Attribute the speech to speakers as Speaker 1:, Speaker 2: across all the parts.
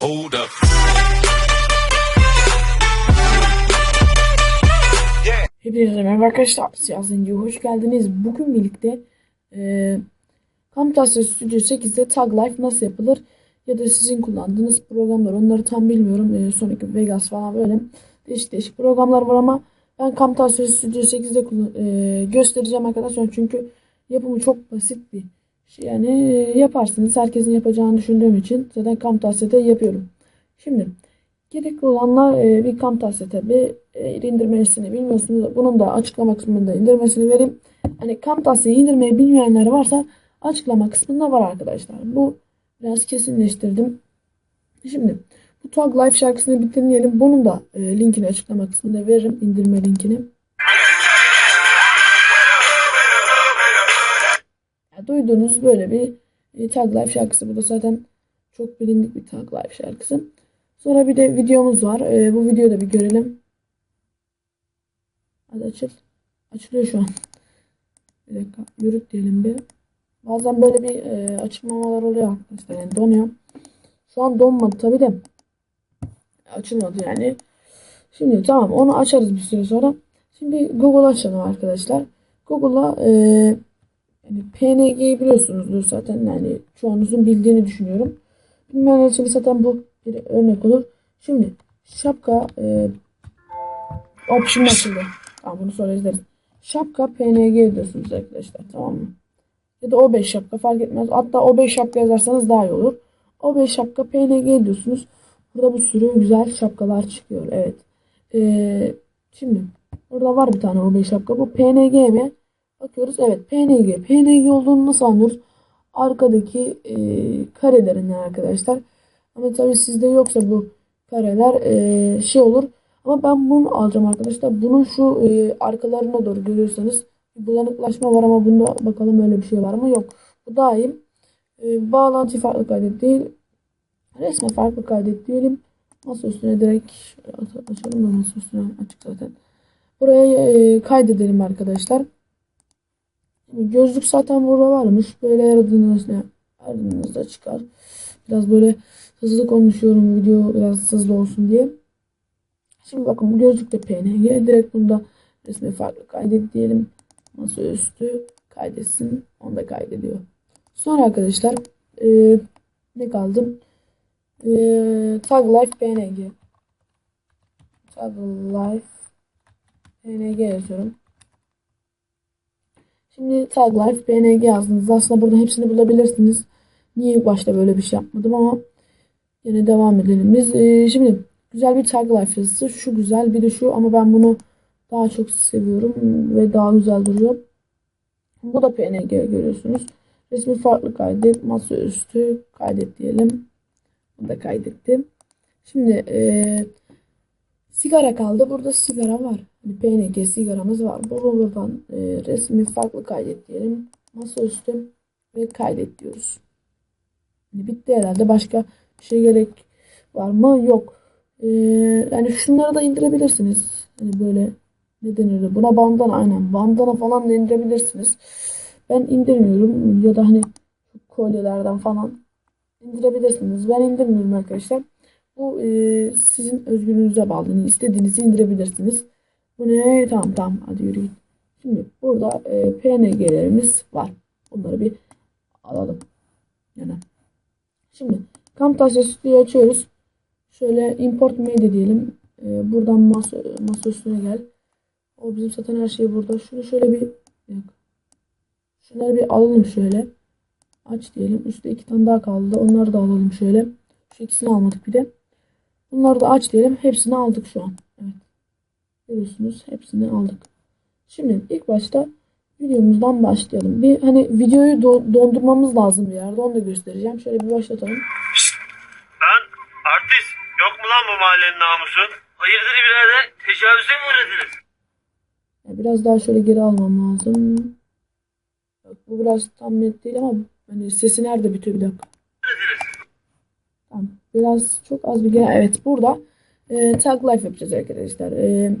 Speaker 1: Hold up.
Speaker 2: Hepinize merhaba arkadaşlar. Siyah Zenci'ye hoş geldiniz. Bugün birlikte e, Camtasia Studio 8'de Tag Life nasıl yapılır ya da sizin kullandığınız programlar onları tam bilmiyorum. E, Sonic Vegas falan böyle değişik değişik programlar var ama ben Camtasia Studio 8'de kullan- e, göstereceğim arkadaşlar. Çünkü yapımı çok basit bir. Yani e, yaparsınız. Herkesin yapacağını düşündüğüm için zaten Camtasia'da yapıyorum. Şimdi Gerekli olanlar e, bir Camtasia tabi e, indirmesini bilmiyorsunuz. Bunun da açıklama kısmında indirmesini vereyim. Hani Camtasia'yı indirmeyi bilmeyenler varsa açıklama kısmında var arkadaşlar. Bu biraz kesinleştirdim. Şimdi bu Tag Life şarkısını bir dinleyelim. Bunun da e, linkini açıklama kısmında veririm. indirme linkini. Duyduğunuz böyle bir e, Tag Life şarkısı. Bu da zaten çok bilindik bir Tag Life şarkısı. Sonra bir de videomuz var. Ee, bu videoyu da bir görelim. Hadi açıl. Açılıyor şu an. Bir dakika. Yürüt diyelim bir. Bazen böyle bir e, açılmamalar oluyor arkadaşlar. Yani donuyor. Şu an donmadı tabi de. Açılmadı yani. Şimdi tamam onu açarız bir süre sonra. Şimdi Google açalım arkadaşlar. Google'a e, yani PNG'yi biliyorsunuzdur zaten. Yani çoğunuzun bildiğini düşünüyorum. Bilmeyenler için zaten bu bir örnek olur. Şimdi şapka e, option açıldı. Tamam bunu sonra izleriz. Şapka PNG diyorsunuz arkadaşlar tamam mı? Ya da O5 şapka fark etmez. Hatta O5 şapka yazarsanız daha iyi olur. O5 şapka PNG diyorsunuz. Burada bu sürü güzel şapkalar çıkıyor. Evet. E, şimdi burada var bir tane O5 şapka. Bu PNG mi? Bakıyoruz. Evet PNG. PNG olduğunu nasıl anlıyoruz? Arkadaki e, karelerin arkadaşlar. Ama tabii sizde yoksa bu kareler e, şey olur. Ama ben bunu alacağım arkadaşlar. Bunun şu e, arkalarına doğru görüyorsanız bulanıklaşma var ama bunda bakalım öyle bir şey var mı? Yok. Bu daim e, bağlantı farklı kaydet değil. Resme farklı kaydet diyelim. Masa üstüne direkt açalım da masa üstüne açık zaten. Buraya e, kaydedelim arkadaşlar. Gözlük zaten burada varmış. Böyle aradığınızda, aradığınızda çıkar. Biraz böyle hızlı konuşuyorum video biraz hızlı olsun diye. Şimdi bakın bu gözlük de PNG. Direkt bunda resmi farklı kaydet diyelim. Masaüstü kaydetsin. Onu da kaydediyor. Sonra arkadaşlar e, ne kaldı? E, Tag Life PNG. Tag Life PNG yazıyorum. Şimdi Tag Life PNG yazdınız. Aslında burada hepsini bulabilirsiniz. Niye ilk başta böyle bir şey yapmadım ama yine devam edelim. Biz e, şimdi güzel bir Tag Life yazısı. Şu güzel bir de şu ama ben bunu daha çok seviyorum ve daha güzel duruyor. Bu da PNG görüyorsunuz. Resmi farklı kaydet. Masaüstü kaydet diyelim. Bunu da kaydettim. Şimdi e, sigara kaldı. Burada sigara var. Hani PNG sigaramız var. Buradan e, resmi farklı kaydet diyelim. Masaüstü ve kaydet diyoruz. Hani bitti herhalde. Başka şey gerek var mı? Yok. Ee, yani şunları da indirebilirsiniz. Hani böyle ne denir? Buna bandana aynen. Bandana falan da indirebilirsiniz. Ben indirmiyorum. Ya da hani kolyelerden falan indirebilirsiniz. Ben indirmiyorum arkadaşlar. Bu e, sizin özgürlüğünüze bağlı. Yani istediğinizi indirebilirsiniz. Bu ne? Tamam tamam. Hadi yürü git. Şimdi burada e, PNG'lerimiz var. Bunları bir alalım. Yani. Şimdi Camtasia Studio'yu açıyoruz. Şöyle import media diyelim. Ee, buradan masa, masa gel. O bizim zaten her şey burada. Şunu şöyle bir yok. Şunları bir alalım şöyle. Aç diyelim. Üstte iki tane daha kaldı. Onları da alalım şöyle. Şu ikisini almadık bir de. Bunları da aç diyelim. Hepsini aldık şu an. Evet. Görüyorsunuz. Hepsini aldık. Şimdi ilk başta videomuzdan başlayalım. Bir hani videoyu do- dondurmamız lazım bir yerde. Onu da göstereceğim. Şöyle bir başlatalım.
Speaker 3: Lan artist yok mu lan bu mahallenin namusu? Hayırdır birader tecavüze mi uğradınız?
Speaker 2: Biraz daha şöyle geri almam lazım. Bak, bu biraz tam net değil ama hani sesi nerede bitiyor bir dakika. Tamam. Biraz çok az bir geri. Evet burada e, tag life yapacağız arkadaşlar. E,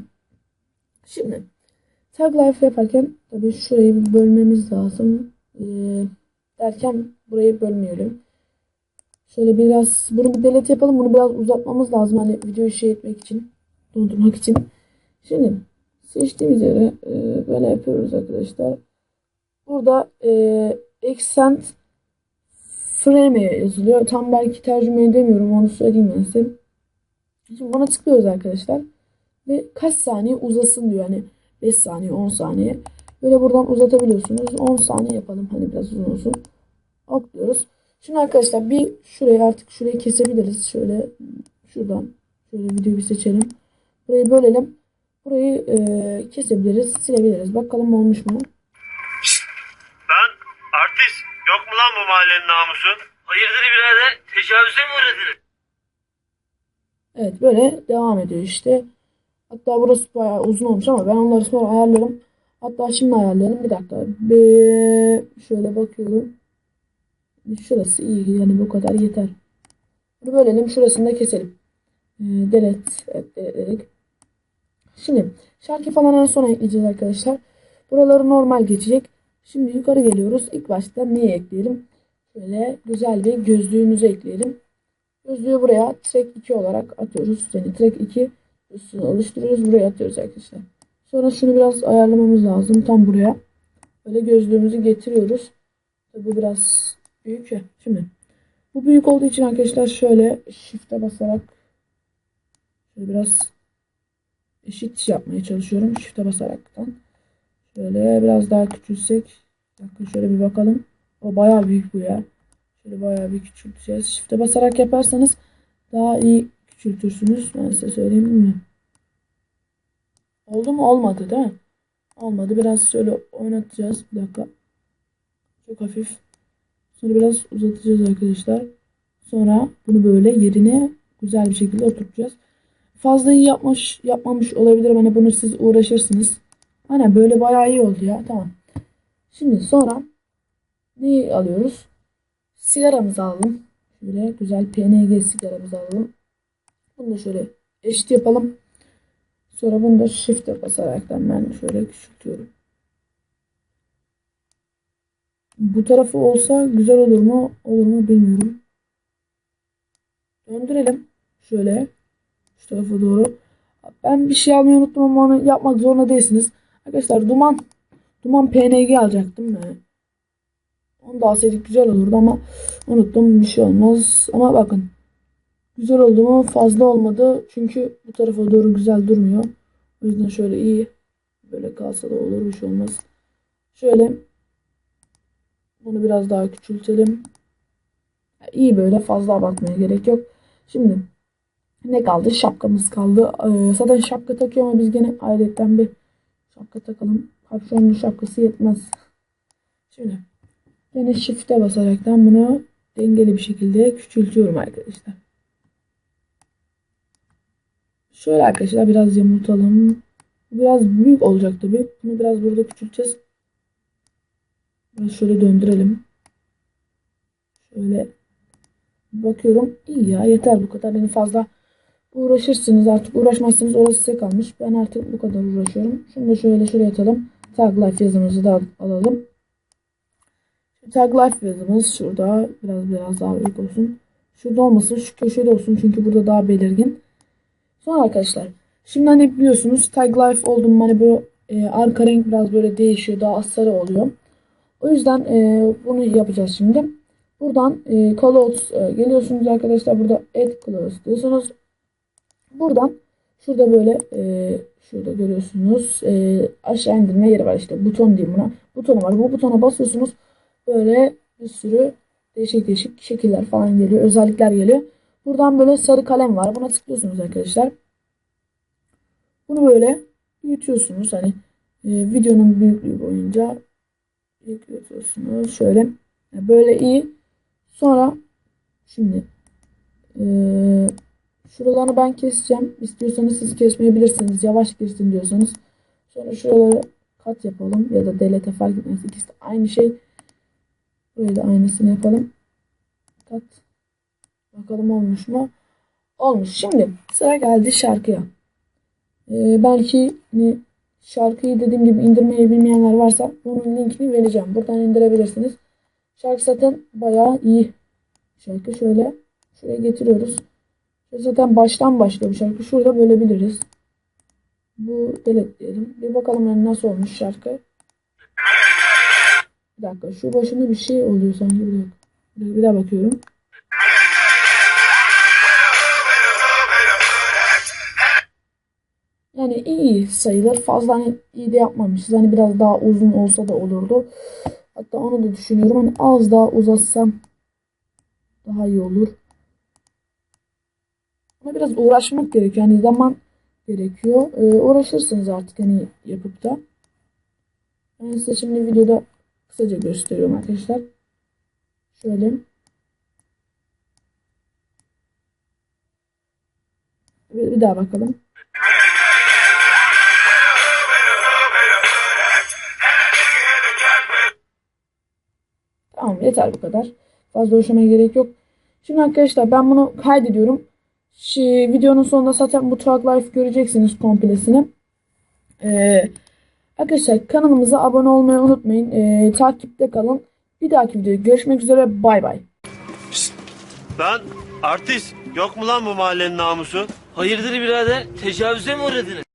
Speaker 2: şimdi tag life yaparken tabii şurayı bir bölmemiz lazım. E, derken burayı bölmeyelim. Şöyle biraz bunu bir delete yapalım. Bunu biraz uzatmamız lazım. Hani videoyu şey etmek için. Dondurmak için. Şimdi seçtiğimiz yere e, böyle yapıyoruz arkadaşlar. Burada e, accent frame yazılıyor. Tam belki tercüme edemiyorum. Onu söyleyeyim ben size. Şimdi buna tıklıyoruz arkadaşlar. Ve kaç saniye uzasın diyor. Hani 5 saniye 10 saniye. Böyle buradan uzatabiliyorsunuz. 10 saniye yapalım. Hani biraz uzun olsun. Ok diyoruz. Şimdi arkadaşlar bir şurayı artık şurayı kesebiliriz. Şöyle şuradan şöyle videoyu bir seçelim. Burayı bölelim. Burayı e, kesebiliriz, silebiliriz. Bakalım olmuş mu?
Speaker 3: Lan artist yok mu lan bu mahallenin namusu? Hayırdır birader tecavüze mi uğradın?
Speaker 2: Evet böyle devam ediyor işte. Hatta burası bayağı uzun olmuş ama ben onları sonra ayarlarım. Hatta şimdi ayarlayalım. Bir dakika. Bir şöyle bakıyorum. Şurası iyi. Yani bu kadar yeter. Bunu bölelim. Şurasını da keselim. Ee, delete. Evet deletledik. Şimdi şarkı falan en sona ekleyeceğiz arkadaşlar. Buraları normal geçecek. Şimdi yukarı geliyoruz. İlk başta neyi ekleyelim? Şöyle güzel bir gözlüğümüzü ekleyelim. Gözlüğü buraya track 2 olarak atıyoruz. Yani track 2 üstünü oluşturuyoruz. Buraya atıyoruz arkadaşlar. Sonra şunu biraz ayarlamamız lazım. Tam buraya. Böyle gözlüğümüzü getiriyoruz. Bu biraz büyük ya. Şimdi bu büyük olduğu için arkadaşlar şöyle shift'e basarak şöyle biraz eşit yapmaya çalışıyorum. Shift'e basaraktan. Şöyle biraz daha küçülsek. Dakika şöyle bir bakalım. O bayağı büyük bu ya. Şöyle bayağı bir küçülteceğiz. Shift'e basarak yaparsanız daha iyi küçültürsünüz. Ben size söyleyeyim mi? Oldu mu? Olmadı değil mi? Olmadı. Biraz şöyle oynatacağız. Bir dakika. Çok hafif. Sonra biraz uzatacağız arkadaşlar. Sonra bunu böyle yerine güzel bir şekilde oturtacağız. Fazla iyi yapmış, yapmamış olabilirim. Hani bunu siz uğraşırsınız. Aynen böyle bayağı iyi oldu ya. Tamam. Şimdi sonra neyi alıyoruz? Sigaramızı alalım. Şöyle güzel PNG sigaramızı alalım. Bunu da şöyle eşit yapalım. Sonra bunu da shift'e basaraktan ben şöyle küçültüyorum. Bu tarafı olsa güzel olur mu? Olur mu bilmiyorum. Döndürelim. Şöyle. Şu tarafa doğru. Ben bir şey almayı unuttum ama onu yapmak zorunda değilsiniz. Arkadaşlar duman duman PNG alacaktım. Yani. Onu da alsaydık güzel olurdu ama unuttum bir şey olmaz. Ama bakın güzel oldu mu fazla olmadı. Çünkü bu tarafa doğru güzel durmuyor. O yüzden şöyle iyi. Böyle kalsa da olur bir şey olmaz. Şöyle bunu biraz daha küçültelim. İyi böyle fazla abartmaya gerek yok. Şimdi ne kaldı? Şapkamız kaldı. Ee, zaten şapka takıyor ama biz gene ayrıyetten bir şapka takalım. Kapşonlu şapkası yetmez. Şimdi yine shift'e basaraktan bunu dengeli bir şekilde küçültüyorum arkadaşlar. Şöyle arkadaşlar biraz yamultalım. Biraz büyük olacak tabi. Bunu biraz burada küçülteceğiz. Biraz şöyle döndürelim. Şöyle bakıyorum. İyi ya yeter bu kadar. Beni fazla uğraşırsınız artık uğraşmazsınız orası size kalmış. Ben artık bu kadar uğraşıyorum. Şunu da şöyle şuraya atalım. Tag life yazımızı da alalım. Tag life yazımız şurada biraz biraz daha büyük olsun. Şurada olmasın şu köşede olsun çünkü burada daha belirgin. Sonra arkadaşlar şimdi hani biliyorsunuz tag life oldum hani bu e, arka renk biraz böyle değişiyor daha sarı oluyor. O yüzden e, bunu yapacağız şimdi. Buradan e, callouts e, geliyorsunuz arkadaşlar. Burada add callouts diyorsunuz. Buradan şurada böyle e, şurada görüyorsunuz. E, aşağı indirme yeri var işte. Buton diyeyim buna. Butonu var. Bu butona basıyorsunuz. Böyle bir sürü değişik değişik şekiller falan geliyor. Özellikler geliyor. Buradan böyle sarı kalem var. Buna tıklıyorsunuz arkadaşlar. Bunu böyle büyütüyorsunuz. Hani e, videonun büyüklüğü boyunca büyütüyorsunuz. Şöyle. Böyle iyi. Sonra şimdi eee şuralarını ben keseceğim. İstiyorsanız siz kesmeyebilirsiniz. Yavaş girsin diyorsanız. Sonra şuraları kat yapalım. Ya da delete fark etmez. İkisi de aynı şey. Buraya da aynısını yapalım. Kat. Bakalım olmuş mu? Olmuş. Şimdi sıra geldi şarkıya. Ee, belki hani şarkıyı dediğim gibi indirmeyi bilmeyenler varsa bunun linkini vereceğim. Buradan indirebilirsiniz. Şarkı zaten bayağı iyi. Şarkı şöyle Şuraya getiriyoruz. Zaten baştan başlıyor bu şarkı. Şurada bölebiliriz. Bu delete diyelim. Bir bakalım yani nasıl olmuş şarkı. Bir dakika. Şu başında bir şey oluyor sanki. Bir dakika. Bir, daha bakıyorum. Yani iyi sayılır. Fazla hani iyi de yapmamışız. Hani biraz daha uzun olsa da olurdu. Hatta onu da düşünüyorum. Hani az daha uzatsam daha iyi olur. Ama biraz uğraşmak gerekiyor. Yani zaman gerekiyor. Ee, uğraşırsınız artık hani yapıp da. Ben size şimdi videoda kısaca gösteriyorum arkadaşlar. Şöyle. Bir, bir daha bakalım. Tamam yeter bu kadar. Fazla uğraşmaya gerek yok. Şimdi arkadaşlar ben bunu kaydediyorum. Şi, videonun sonunda zaten bu Truck Life göreceksiniz komplesini. Ee, arkadaşlar kanalımıza abone olmayı unutmayın. Ee, takipte kalın. Bir dahaki videoda görüşmek üzere. Bay bay.
Speaker 3: Lan artist yok mu lan bu mahallenin namusu?
Speaker 1: Hayırdır birader? Tecavüze mi uğradınız?